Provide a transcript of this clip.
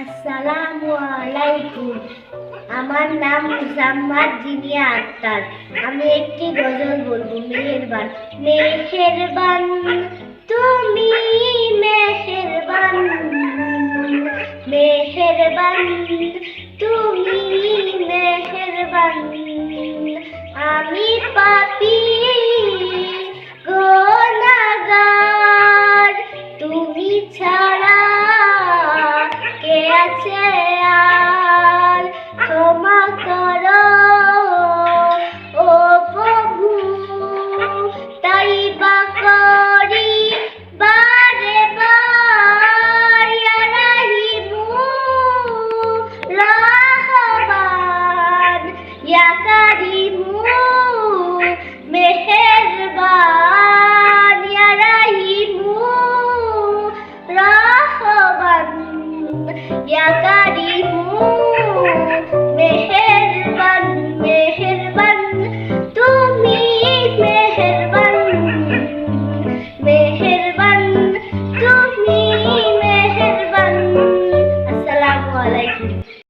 আসসালামু আলাইকুম। আমার নাম মুসাম্মাদ জিনিয়া আক্তার। আমি একটি গজল বলব, মেহেরবান। মেহেরবান তুমি, মেহেরবান। মেহেরবান তুমি, মেহেরবান। আমি পাপি ya kadifmu